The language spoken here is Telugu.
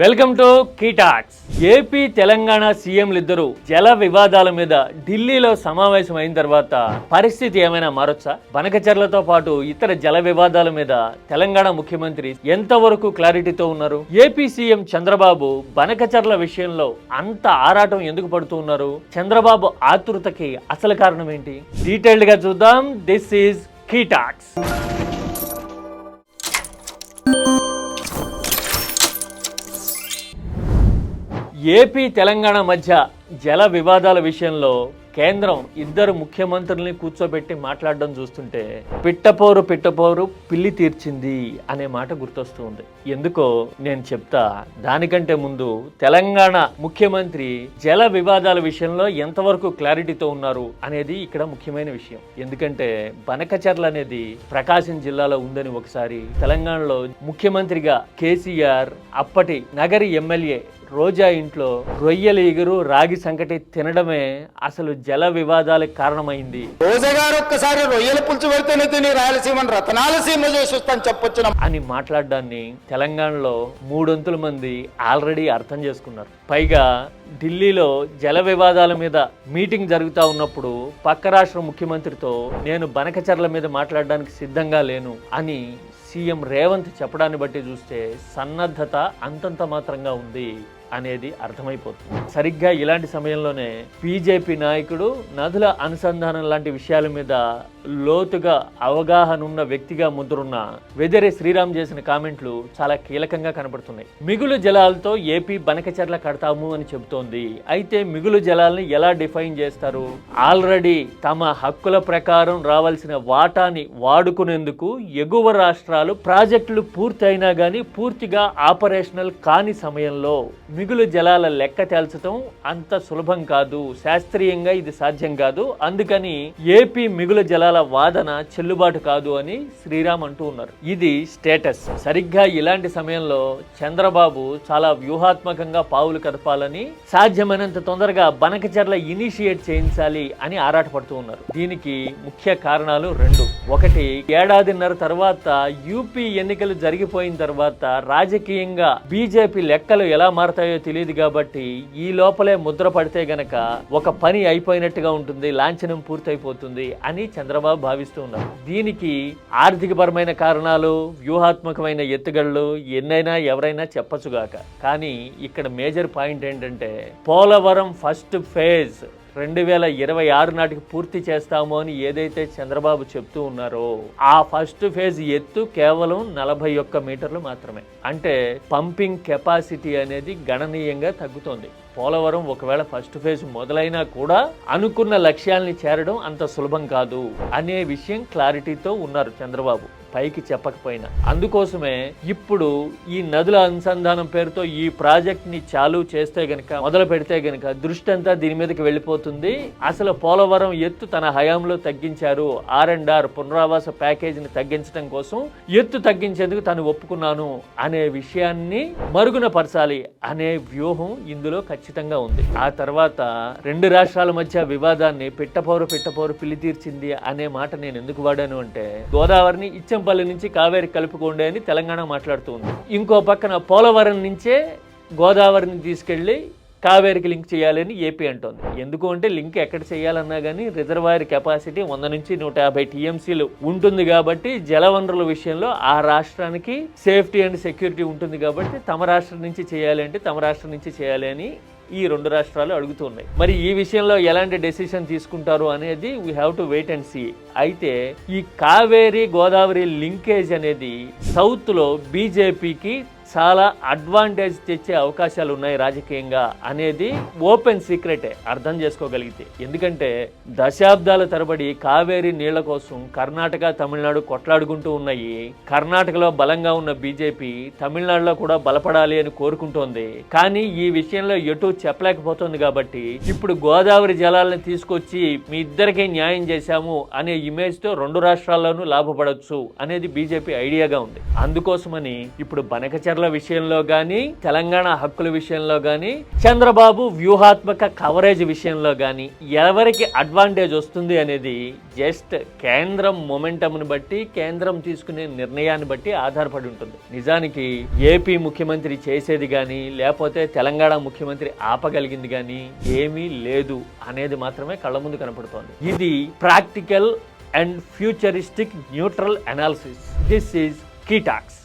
Welcome to key talks. AP Telangana సీఎంలు ఇద్దరు జల వివాదాల మీద ఢిల్లీలో సమావేశం అయిన తర్వాత పరిస్థితి ఏమైనా మారొచ్చా? బనకచర్లతో పాటు ఇతర జల వివాదాల మీద తెలంగాణ ముఖ్యమంత్రి ఎంతవరకు క్లారిటీతో ఉన్నారు? ఏపీ సీఎం చంద్రబాబు బనకచర్ల విషయంలో అంత ఆరాటం ఎందుకు పడుతూ ఉన్నారు? చంద్రబాబు ఆతృతకి అసలు కారణం ఏంటి? డీటెయిల్డ్గా చూద్దాం. This is key talks. AP Telangana మధ్య జల వివాదాల విషయంలో కేంద్రం ఇద్దరు ముఖ్యమంత్రుల్ని కూర్చోబెట్టి మాట్లాడడం చూస్తుంటే పిట్టపోరు పిట్టపోరు పిల్లి తీర్చింది అనే మాట గుర్తొస్తూ ఉంది. ఎందుకో నేను చెప్తా దానికంటే ముందు తెలంగాణ ముఖ్యమంత్రి జల వివాదాల విషయంలో ఎంతవరకు క్లారిటీతో ఉన్నారు అనేది ఇక్కడ ముఖ్యమైన విషయం. ఎందుకంటే బనకచర్ల అనేది ప్రకాశం జిల్లాలో ఉందని ఒకసారి తెలంగాణలో ముఖ్యమంత్రిగా కేసీఆర్ అప్పటి నగరి ఎమ్మెల్యే రోజా ఇంట్లో రొయ్యల ఎగురు రాగి సంకటి తినడమే అసలు జల వివాదాలకు కారణమైంది. రోజా గారు ఒక్కసారి రొయ్యల పులుసు పెడితేనే తిని రాయలసీమను రతనాల సీమ చేసి వస్తాను చెప్పొచ్చు అని మాట్లాడడాన్ని తెలంగాణలో మూడొంతుల మంది ఆల్రెడీ అర్థం చేసుకున్నారు. పైగా ఢిల్లీలో జల వివాదాల మీద మీటింగ్ జరుగుతూ ఉన్నప్పుడు పక్క రాష్ట్ర ముఖ్యమంత్రితో నేను బనకచర్ల మీద మాట్లాడడానికి సిద్ధంగా లేను అని సీఎం రేవంత్ చెప్పడాన్ని బట్టి చూస్తే సన్నద్ధత అంతంత మాత్రంగా ఉంది. అనేది అర్థమైపోతుంది. సరిగ్గా ఇలాంటి సమయంలోనే బీజేపీ నాయకుడు నదుల అనుసంధానం లాంటి విషయాల మీద లోతుగా అవగాహన ఉన్న వ్యక్తిగా ముద్రున్న వెదరే శ్రీరామ్ చేసిన కామెంట్లు చాలా కీలకంగా కనబడుతున్నాయి మిగులు జలాలతో ఏపీ బనకచర్ల కడతాము అని చెబుతోంది. అయితే మిగులు జలాల్ని ఎలా డిఫైన్ చేస్తారు? ఆల్రెడీ తమ హక్కుల ప్రకారం రావాల్సిన వాటాని వాడుకునేందుకు ఎగువ రాష్ట్రాలు ప్రాజెక్టులు పూర్తయినా కానీ పూర్తిగా ఆపరేషనల్ కాని సమయంలో మిగులు జలాల లెక్క తేల్చడం అంత సులభం కాదు. శాస్త్రీయంగా ఇది సాధ్యం కాదు. అందుకని ఏపీ మిగులు జలాల వాదన చెల్లుబాటు కాదు అని శ్రీరామ్ అంటూ ఉన్నారు. ఇది స్టేటస్. సరిగ్గా ఇలాంటి సమయంలో చంద్రబాబు చాలా వ్యూహాత్మకంగా పావులు కదపాలని సాధ్యమైనంత తొందరగా బనకచర్ల ఇనిషియేట్ చేయించాలి అని ఆరాటపడుతూ ఉన్నారు. దీనికి ముఖ్య కారణాలు రెండు. ఒకటి ఏడాదిన్నర తర్వాత యూపీ ఎన్నికలు జరిగిపోయిన తర్వాత రాజకీయంగా బీజేపీ లెక్కలు ఎలా మారతాయి తెలియదు కాబట్టి ఈ లోపలే ముద్ర పడితే గనక ఒక పని అయిపోయినట్టుగా ఉంటుంది లాంఛనం పూర్తయిపోతుంది అని చంద్రబాబు భావిస్తూ ఉన్నారు. దీనికి ఆర్థికపరమైన కారణాలు వ్యూహాత్మకమైన ఎత్తుగళ్ళు ఎన్నైనా ఎవరైనా చెప్పచ్చుగాక కానీ ఇక్కడ మేజర్ పాయింట్ ఏంటంటే పోలవరం ఫస్ట్ ఫేజ్ రెండు వేల ఇరవై ఆరు నాటికి పూర్తి చేస్తాము అని ఏదైతే చంద్రబాబు చెప్తూ ఉన్నారో ఆ ఫస్ట్ ఫేజ్ ఎత్తు కేవలం నలభై ఒక్క మీటర్లు మాత్రమే. అంటే పంపింగ్ కెపాసిటీ అనేది గణనీయంగా తగ్గుతోంది. పోలవరం ఒకవేళ ఫస్ట్ ఫేజ్ మొదలైనా కూడా అనుకున్న లక్ష్యాల్ని చేరడం అంత సులభం కాదు అనే విషయం క్లారిటీతో ఉన్నారు చంద్రబాబు. పైకి చెప్పకపోయినా. అందుకోసమే ఇప్పుడు ఈ నదుల అనుసంధానం పేరుతో ఈ ప్రాజెక్ట్ని చాలు చేస్తే గనక మొదలు పెడితే గనక దృష్టి అంతా దీని మీదకి వెళ్ళిపోతుంది. అసలు పోలవరం ఎత్తు తన హయాంలో తగ్గించారు. ఆర్ అండ్ ఆర్ పునరావాస ప్యాకేజీని తగ్గించడం కోసం ఎత్తు తగ్గించేందుకు తను ఒప్పుకున్నాను అనే విషయాన్ని మరుగున పరచాలి అనే వ్యూహం ఇందులో ఖచ్చితంగా ఉంది. ఆ తర్వాత రెండు రాష్ట్రాల మధ్య వివాదాన్ని పిట్టపోరు పిట్టపోరు పిల్లి తీర్చింది అనే మాట నేను ఎందుకు వాడాను అంటే గోదావరిని పోచంపల్లి నుంచి కావేరి కలుపుకోండి అని తెలంగాణ మాట్లాడుతుంది ఇంకో పక్కన పోలవరం నుంచే గోదావరిని తీసుకెళ్ళి కావేరికి లింక్ చేయాలని ఏపీ అంటోంది. ఎందుకు అంటే లింక్ ఎక్కడ చేయాలన్నా కానీ రిజర్వాయర్ కెపాసిటీ వంద నుంచి నూట యాభై టీఎంసీలు ఉంటుంది కాబట్టి జలవనరుల విషయంలో ఆ రాష్ట్రానికి సేఫ్టీ అండ్ సెక్యూరిటీ ఉంటుంది కాబట్టి తమ రాష్ట్రం నుంచి చేయాలి అంటే తమ రాష్ట్రం నుంచి చేయాలి అని ఈ రెండు రాష్ట్రాలు అడుగుతున్నాయి మరి ఈ విషయంలో ఎలాంటి డెసిషన్ తీసుకుంటారు అనేది we have to wait and see అయితే ఈ కావేరి గోదావరి లింకేజ్ అనేది సౌత్లో బీజేపీకి చాలా అడ్వాంటేజ్ తెచ్చే అవకాశాలు ఉన్నాయి రాజకీయంగా అనేది ఓపెన్ సీక్రెటే అర్థం చేసుకోగలిగితే. ఎందుకంటే దశాబ్దాల తరబడి కావేరి నీళ్ళ కోసం కర్ణాటక తమిళనాడు కొట్లాడుకుంటూ ఉన్నాయి. కర్ణాటకలో బలంగా ఉన్న బీజేపీ తమిళనాడులో కూడా బలపడాలి అని కోరుకుంటోంది. కానీ ఈ విషయంలో ఎటు చెప్పలేకపోతుంది కాబట్టి ఇప్పుడు గోదావరి జలాలను తీసుకొచ్చి మీ ఇద్దరికి న్యాయం చేశాము అనే ఇమేజ్తో రెండు రాష్ట్రాల్లోనూ లాభపడవచ్చు అనేది బీజేపీ ఐడియాగా ఉంది. అందుకోసమని ఇప్పుడు బనకచర్ల ఓటర్ల విషయంలో కానీ తెలంగాణ హక్కుల విషయంలో కానీ చంద్రబాబు వ్యూహాత్మక కవరేజ్ విషయంలో కానీ ఎవరికి అడ్వాంటేజ్ వస్తుంది అనేది జస్ట్ కేంద్రం మొమెంటమ్ని బట్టి కేంద్రం తీసుకునే నిర్ణయాన్ని బట్టి ఆధారపడి ఉంటుంది. నిజానికి ఏపీ ముఖ్యమంత్రి చేసేది కానీ లేకపోతే తెలంగాణ ముఖ్యమంత్రి ఆపగలిగింది కానీ ఏమీ లేదు అనేది మాత్రమే కళ్ళ ముందు కనపడుతోంది. ఇది practical and futuristic neutral analysis this is key talks